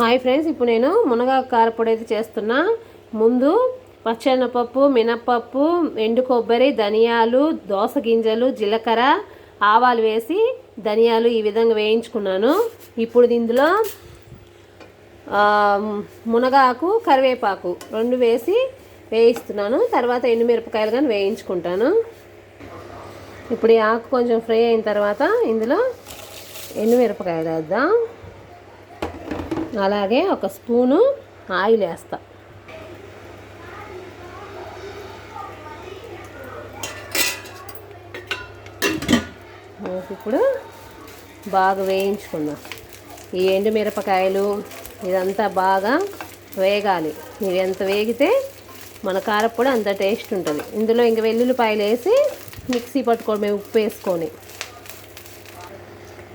Hi friends ఇప్పుడు నేను మునగాకు కారపొడి అయితే చేస్తున్నా. ముందు పచ్చెనపప్పు మినప్పప్పు ఎండు కొబ్బరి ధనియాలు దోస గింజలు జీలకర్ర ఆవాలు వేసి ధనియాలు ఈ విధంగా వేయించుకున్నాను. ఇప్పుడు ఇందులో మునగాకు కరివేపాకు రెండు వేసి వేయిస్తున్నాను. తర్వాత ఎండుమిరపకాయలు కానీ వేయించుకుంటాను. ఇప్పుడు ఈ ఆకు కొంచెం ఫ్రై అయిన తర్వాత ఇందులో ఎండుమిరపకాయలు వేద్దాం. అలాగే ఒక స్పూను ఆయిల్ వేస్తా. ఇప్పుడు బాగా వేయించుకుందాం ఈ ఎండు మిరపకాయలు ఇదంతా బాగా వేగాలి. ఇవి ఎంత వేగితే మన కారపొడి అంత టేస్ట్ ఉంటుంది. ఇందులో ఇంక వెల్లుల్లిపాయలు వేసి మిక్సీ పట్టుకోవడమే ఉప్పు వేసుకొని.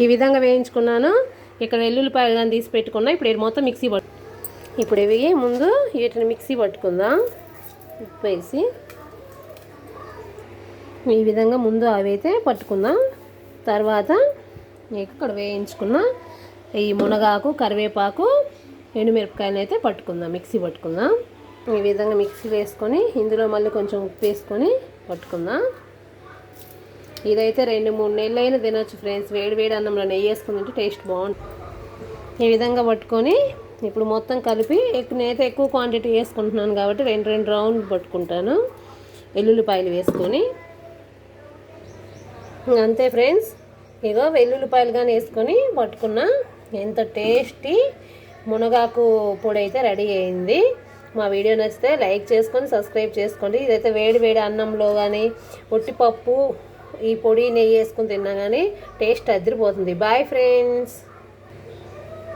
ఈ విధంగా వేయించుకున్నాను. ఇక్కడ వెల్లుల్లిపాయలు కానీ తీసి పెట్టుకున్నా ఇప్పుడు ఇది మొత్తం మిక్సీ పట్టు ఇప్పుడు ఇవి ముందు వీటిని మిక్సీ పట్టుకుందాం. ఉప్పు వేసి. ఈ విధంగా ముందు అవి అయితే పట్టుకుందాం. తర్వాత ఇక్కడ వేయించుకున్న ఈ మునగాకు కరివేపాకు ఎండుమిరపకాయలు అయితే పట్టుకుందాం మిక్సీ పట్టుకుందాం. ఈ విధంగా మిక్సీ వేసుకొని ఇందులో మళ్ళీ కొంచెం ఉప్పు వేసుకొని పట్టుకుందాం. ఇదైతే రెండు మూడు నెలలు అయినా తినొచ్చు ఫ్రెండ్స్ వేడి వేడి అన్నంలో నెయ్యి వేసుకుని తింటే టేస్ట్ బాగుంటుంది. ఈ విధంగా పట్టుకొని ఇప్పుడు మొత్తం కలిపి ఎక్కువ నేనైతే ఎక్కువ క్వాంటిటీ వేసుకుంటున్నాను కాబట్టి రెండు రెండు రౌండ్ పట్టుకుంటాను. వెల్లుల్లిపాయలు వేసుకొని. అంతే ఫ్రెండ్స్ ఇగో వెల్లుల్లిపాయలు కానీ వేసుకొని పట్టుకున్న ఎంత టేస్టీ మునగాకు పొడి అయితే రెడీ అయింది. మా వీడియో నచ్చితే లైక్ చేసుకొని సబ్స్క్రైబ్ చేసుకోండి. ఇదైతే వేడి వేడి అన్నంలో కానీ ఉట్టిపప్పు ఈ పొడి నెయ్యి వేసుకొని తిన్నా కానీ టేస్ట్ అదిరిపోతుంది. Bye friends